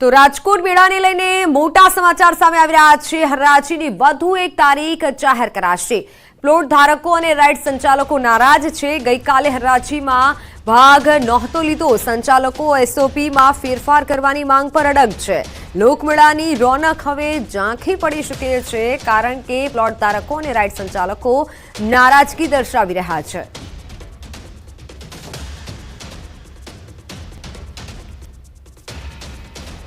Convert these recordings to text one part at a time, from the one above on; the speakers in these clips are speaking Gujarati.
તો રાજકોટ મેળાને લઈને મોટા સમાચાર સામે આવી રહ્યા છે. હરાજીની વધુ એક તારીખ જાહેર કરાશે. પ્લોટ ધારકો અને રાઇડ સંચાલકો નારાજ છે. ગઈકાલે હરાજીમાં ભાગ નહોતો લીધો. સંચાલકો એસઓપીમાં ફેરફાર કરવાની માંગ પર અડગ છે. લોકમેળાની રોનક હવે ઝાંખી પડી શકે છે, કારણ કે પ્લોટ ધારકો અને રાઇડ સંચાલકો નારાજગી દર્શાવી રહ્યા છે.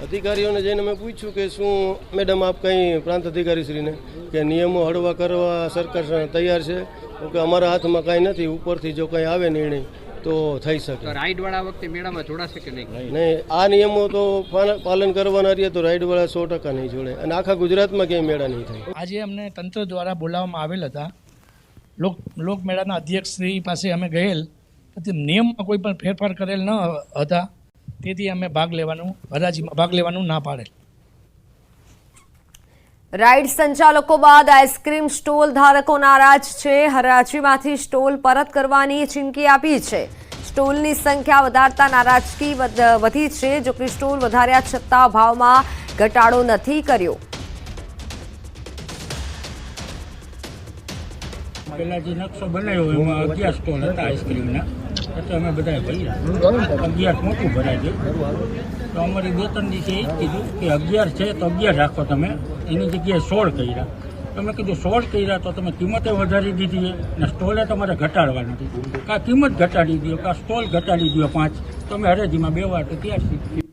અધિકારીઓને જઈને મેં પૂછ્યું કે શું મેડમ આપ કંઈ પ્રાંત અધિકારીશ્રીને કે નિયમો હળવા કરવા સરકાર તૈયાર છે? કે અમારા હાથમાં કાંઈ નથી ઉપરથી જો કંઈ આવે નિર્ણય તો થઈ શકે. રાઈડવાળા વખતે મેળામાં જોડાશે કે નહીં? નહીં. આ નિયમો તો પાલ- પાલન કરવાના રહીએ તો રાઈડવાળા સો ટકા નહીં જોડે. અને આખા ગુજરાતમાં ક્યાંય મેળા નહીં થાય. આજે અમને તંત્ર દ્વારા બોલાવવામાં આવેલ હતા. લોક લોકમેળાના અધ્યક્ષ શ્રી પાસે અમે ગયેલ. નિયમમાં કોઈ પણ ફેરફાર કરેલ ન હતા. તેથી અમે ભાગ લેવાનું હરાજીમાં ભાગ લેવાનું ના પાડેલ. રાઇડ સંચાલકો બાદ આઈસ્ક્રીમ સ્ટોલ ધારકો નારાજ છે. હરાજીમાંથી સ્ટોલ પરત કરવાની ચીમકી આપી છે. સ્ટોલની સંખ્યા વધારતા નારાજગી વધી છે. જોકે સ્ટોલ વધાર્યા છતાં ભાવમાં ઘટાડો નથી કર્યો. પેલા જે નકશો બનાવ્યો એમાં અગિયાર સ્ટોલ હતા આઈસ્ક્રીમના. એટલે અમે બધા ભર્યા. અગિયાર મોટું ભરાય છે તો અમારી બે ત્રણ દિવસે એ જ કીધું કે અગિયાર છે તો અગિયાર રાખો તમે. એની જગ્યાએ સોળ કર્યા. તમે કીધું સોળ કર્યા તો તમે કિંમતે વધારી દીધી ને સ્ટોલે તમારે ઘટાડવા નથી. કાં કિંમત ઘટાડી દો કાં સ્ટોલ ઘટાડી દો પાંચ. તમે હરેજીમાં બે વાર તો ત્યાર છીએ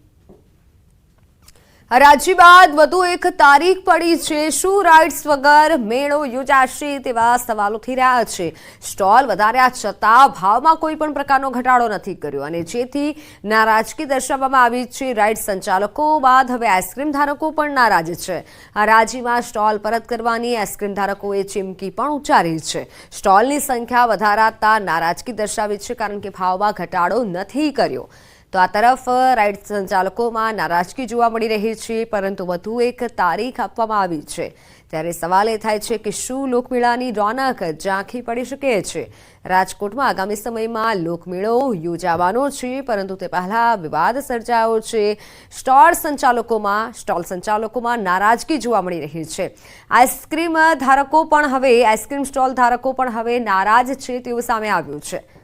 હરાજી બાદ વધુ એક તારીખ પડી છે. શું રાઇડ્સ વગર મેળો યોજાશે તેવા સવાલો થઈ રહ્યા છે. સ્ટોલ વધાર્યા છતાં ભાવમાં કોઈ પણ પ્રકારનો ઘટાડો નથી કર્યો અને જેથી નારાજગી દર્શાવવામાં આવી છે. રાઇડ સંચાલકો બાદ હવે આઈસ્ક્રીમ ધારકો પણ નારાજ છે. રાજીમાં સ્ટોલ પરત કરવાની આઈસ્ક્રીમ ધારકોએ ચીમકી પણ ઉચ્ચારી છે. સ્ટોલની સંખ્યા વધારાતા નારાજગી દર્શાવી છે કારણ કે ભાવમાં ઘટાડો નથી કર્યો. તો આ તરફ રાઇડ સંચાલકોમાં નારાજગી જોવા મળી રહી છે, પરંતુ વધુ એક તારીખ આપવામાં આવી છે. ત્યારે સવાલ એ થાય છે કે શું લોકમેળાની રોનક ઝાંખી પડી શકે છે? રાજકોટમાં આગામી સમયમાં લોકમેળો યોજાવાનો છે, પરંતુ તે પહેલાં વિવાદ સર્જાયો છે. સ્ટોલ સંચાલકોમાં સ્ટોલ સંચાલકોમાં નારાજગી જોવા મળી રહી છે. આઈસ્ક્રીમ ધારકો પણ હવે, આઈસ્ક્રીમ સ્ટોલ ધારકો પણ હવે નારાજ છે તેવું સામે આવ્યું છે.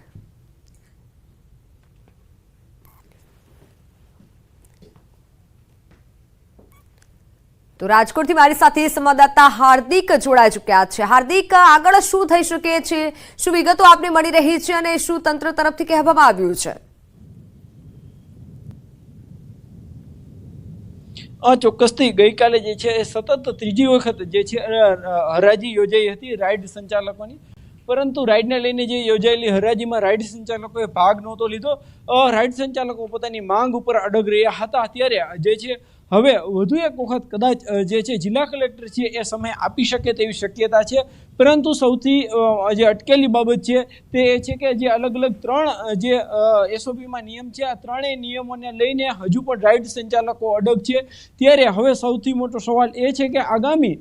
તો રાજકોટથી મારી સાથે સંવાદદાતા હાર્દિક જોડાઈ ચૂક્યા છે. હાર્દિક, આગળ શું થઈ શકે છે? શું વિગતો આપને મળી રહી છે અને શું તંત્ર તરફથી કહેવામાં આવ્યું છે? આ ચોક્કસથી ગઈકાલે જે છે એ સતત ત્રીજી વખત જે છે હરાજી યોજાઈ હતી રાઇડ સંચાલકોની. પરંતુ રાઇડને લઈને જે યોજાયેલી હરાજીમાં રાઇડ સંચાલકોએ ભાગ નહોતો લીધો. રાઇડ સંચાલકો પોતાની માંગ ઉપર અડગ રહ્યા હતા. ત્યારે જે છે હવે વધુ એક વખત કદાચ જે છે, જિલ્લા કલેક્ટર છે એ સમય આપી શકે તેવી શક્યતા છે. પરંતુ સૌથી જે અટકેલી બાબત છે તે એ છે કે જે અલગ અલગ ત્રણ જે એસઓપીમાં નિયમ છે, આ ત્રણેય નિયમોને લઈને હજુ પણ રાઇડ સંચાલકો અડગ છે. ત્યારે હવે સૌથી મોટો સવાલ એ છે કે આગામી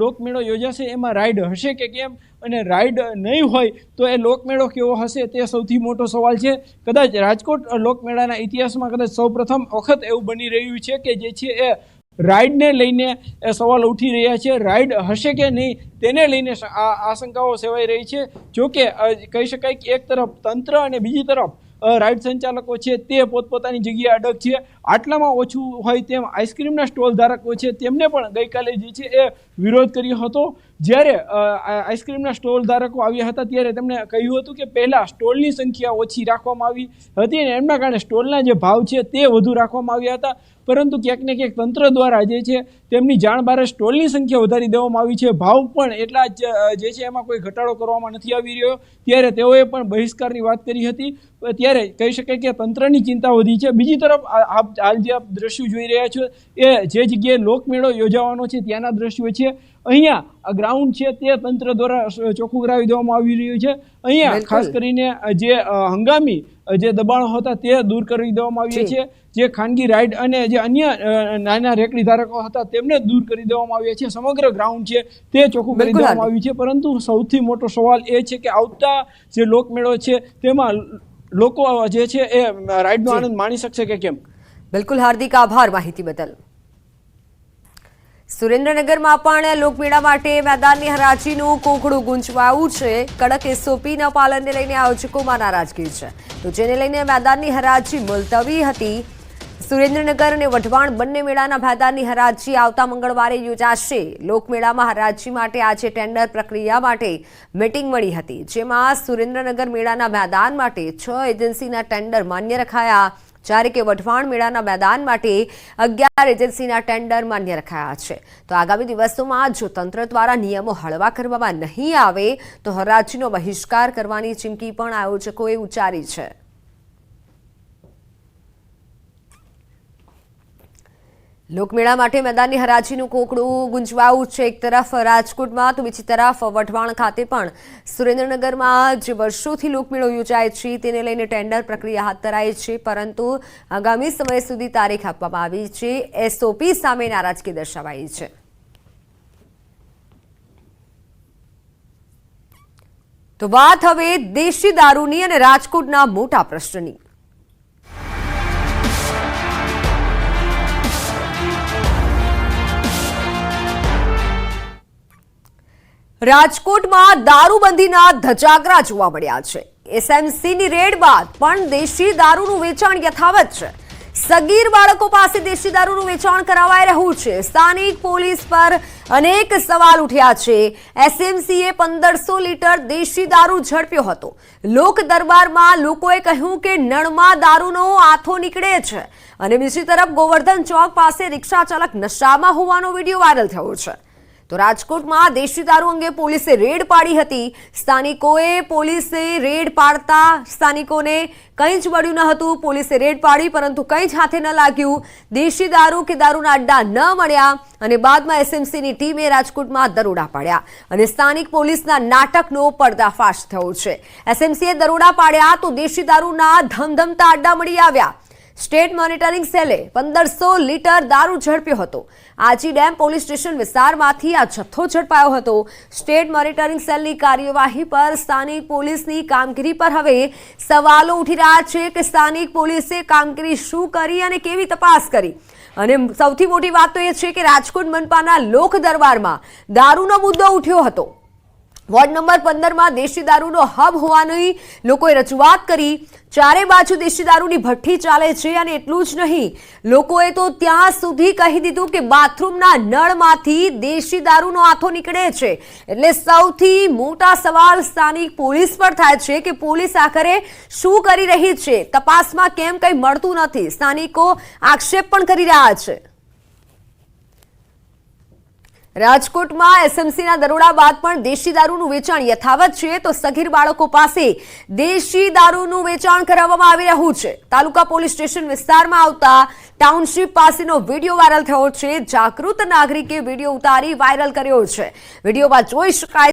લોકમેળો યોજાશે, એમાં રાઇડ હશે કે કેમ? અને રાઇડ નહીં હોય તો એ લોકમેળો કેવો હશે તે સૌથી મોટો સવાલ છે. કદાચ રાજકોટ લોકમેળાના ઇતિહાસમાં કદાચ સૌપ્રથમ વખત એવું બની રહ્યું છે કે જે છે એ રાઇડને લઈને એ સવાલ ઉઠી રહ્યા છે રાઇડ હશે કે નહીં તેને લઈને આ આશંકાઓ સેવાઈ રહી છે. જોકે કહી શકાય કે એક તરફ તંત્ર અને બીજી તરફ રાઈડ સંચાલકો છે તે પોતપોતાની જગ્યાએ અડગ છે. આટલામાં ઓછું હોય તેમ આઈસ્ક્રીમના સ્ટોલ ધારકો છે તેમને પણ ગઈકાલે જે છે એ વિરોધ કર્યો હતો. જ્યારે આઈસ્ક્રીમના સ્ટોલ ધારકો આવ્યા હતા, ત્યારે તેમણે કહ્યું હતું કે પહેલાં સ્ટોલની સંખ્યા ઓછી રાખવામાં આવી હતી અને એમના કારણે સ્ટોલના જે ભાવ છે તે વધુ રાખવામાં આવ્યા હતા. પરંતુ ક્યાંક ને ક્યાંક તંત્ર દ્વારા જે છે તેમની જાણ બહાર સ્ટોલની સંખ્યા વધારી દેવામાં આવી છે. ભાવ પણ એટલા જ જે છે એમાં કોઈ ઘટાડો કરવામાં નથી આવી રહ્યો. ત્યારે તેઓએ પણ બહિષ્કારની વાત કરી હતી. ત્યારે કહી શકાય કે તંત્રની ચિંતા વધી છે. બીજી તરફ આપ, હાલ જે આપ દ્રશ્યો જોઈ રહ્યા છો, એ જે જગ્યાએ લોકમેળો યોજાવાનો છે, ત્યાંના દ્રશ્યો છે. અહીંયા આ ગ્રાઉન્ડ છે તે તંત્ર દ્વારા ચોખ્ખું કરાવી દેવામાં આવી રહ્યું છે. અહીંયા ખાસ કરીને જે હંગામી જે દબાણો હતા તે દૂર કરી દેવામાં આવ્યા છે. જે ખાનગી રાઇડ અને જે અન્ય નાના રેકડી ધારકો હતા તેમને દૂર કરી દેવામાં આવ્યા છે. સમગ્ર ગ્રાઉન્ડ છે તે ચોખ્ખું કરી દેવામાં આવ્યું છે. પરંતુ સૌથી મોટો સવાલ એ છે કે આવતા જે લોકમેળો છે તેમાં લોકો જે છે એ રાઇડનો આનંદ માણી શકશે કે કેમ? બિલકુલ. હાર્દિક આભાર માહિતી બદલ. સુરેન્દ્રનગરમાં પણ લોકમેળા માટે મેદાનની હરાજીનું કોકડું ગુંજવાયું છે. કડક એસઓપીના પાલનને લઈને આયોજકોમાં નારાજગી છે. તો જેને લઈને મેદાનની હરાજી મુલતવી હતી, સુરેન્દ્રનગર અને વઢવાણ બંને મેળાના મેદાનની હરાજી આવતા મંગળવારે યોજાશે. લોકમેળામાં હરાજી માટે આજે ટેન્ડર પ્રક્રિયા માટે મીટિંગ મળી હતી, જેમાં સુરેન્દ્રનગર મેળાના મેદાન માટે છ એજન્સીના ટેન્ડર માન્ય રખાયા જ્યારે કે વઢવાણ મેળાના મેદાન માટે અગિયાર એજન્સીના ટેન્ડર માન્ય રખાયા છે. તો આગામી દિવસોમાં જો તંત્ર દ્વારા નિયમો હળવા કરવામાં નહીં આવે, તો હરાજીનો બહિષ્કાર કરવાની ચીમકી પણ આયોજકોએ ઉચ્ચારી છે. લોકમેળા માટે મેદાનની હરાજીનું કોકડું ગુંજવાયું છે એક તરફ રાજકોટમાં, તો બીજી તરફ વઢવાણ ખાતે પણ સુરેન્દ્રનગરમાં જે વર્ષોથી લોકમેળો યોજાય છે, તેને લઈને ટેન્ડર પ્રક્રિયા હાથ ધરાઈ છે, પરંતુ આગામી સમય સુધી તારીખ આપવામાં આવી છે. એસઓપી સામે નારાજગી દર્શાવાઈ છે. તો વાત હવે દેશી દારૂની અને રાજકોટના મોટા પ્રશ્નની. રાજકોટમાં દારૂબંધીના ધજાગરા જોવા મળ્યા છે. એસએમસીની રેડ બાદ પણ દેશી દારૂનું વેચાણ યથાવત છે. સગીર બાળકો પાસે દેશી દારૂનું વેચાણ કરાવાઈ રહ્યું છે. સ્થાનિક પોલીસ પર અનેક સવાલ ઉઠ્યા છે. એસએમસીએ પંદરસો લીટર દેશી દારૂ ઝડપ્યો હતો. લોક દરબારમાં લોકોએ કહ્યું કે નળમાં દારૂનો આથો નીકળે છે. અને બીજી તરફ ગોવર્ધન ચોક પાસે રિક્ષા ચાલક નશામાં હોવાનો વીડિયો વાયરલ થયો છે. તો રાજકોટમાં દેશી દારૂ અંગે પોલીસે રેડ પાડી હતી. સ્થાનિકોએ પોલીસે રેડ પાડતા સ્થાનિકોને કંઈ જ મળ્યું ન હતું. પોલીસે રેડ પાડી, પરંતુ કંઈ જ હાથે ન લાગ્યું. દેશી દારૂ કે દારૂના અડ્ડા ન મળ્યા અને બાદમાં એસએમસીની ટીમે રાજકોટમાં દરોડા પાડ્યા અને સ્થાનિક પોલીસના નાટકનો પર્દાફાશ થયો છે. એસએમસીએ દરોડા પાડ્યા તો દેશી દારૂના ધમધમતા અડ્ડા મળી આવ્યા. સ્ટેટ મોનિટરિંગ સેલે પંદરસો લીટર દારૂ ઝડપ્યો હતો. આજી ડેમ પોલીસ સ્ટેશન વિસ્તારમાંથી આ જથ્થો ઝડપાયો હતો. સ્ટેટ મોનિટરિંગ સેલની કાર્યવાહી પર સ્થાનિક પોલીસની કામગીરી પર હવે સવાલો ઉઠી રહ્યા છે કે સ્થાનિક પોલીસે કામગીરી શું કરી અને કેવી તપાસ કરી? અને સૌથી મોટી વાત તો એ છે કે રાજકોટ મનપાના લોક દરબારમાં દારૂનો મુદ્દો ઉઠ્યો હતો. વોર્ડ નંબર પંદરમાં દેશી દારૂનો હબ હોવાની લોકોએ રજૂઆત કરી. ચારે બાજુ દેશી દારૂની ભઠ્ઠી ચાલે છે અને એટલું જ નહીં, લોકોએ તો ત્યાં સુધી કહી દીધું કે બાથરૂમના નળમાંથી દેશી દારૂનો આથો નીકળે છે. એટલે સૌથી મોટા સવાલ સ્થાનિક પોલીસ પર થાય છે કે પોલીસ આખરે શું કરી રહી છે? તપાસમાં કેમ કંઈ મળતું નથી? સ્થાનિકો આક્ષેપ પણ કરી રહ્યા છે. રાજકોટમાં એસએમસીના દરોડા બાદ પણ દેશી દારૂનું વેચાણ યથાવત છે તો સગીર બાળકો પાસે દેશી દારૂનું વેચાણ કરાવવામાં આવી રહ્યું છે. તાલુકા પોલીસ સ્ટેશન વિસ્તારમાં આવતા ટાઉનશીપ પાસેનો વીડિયો વાયરલ થયો છે. જાગૃત નાગરિકે વીડિયો ઉતારી વાયરલ કર્યો છે. વિડીયોમાં જોઈ શકાય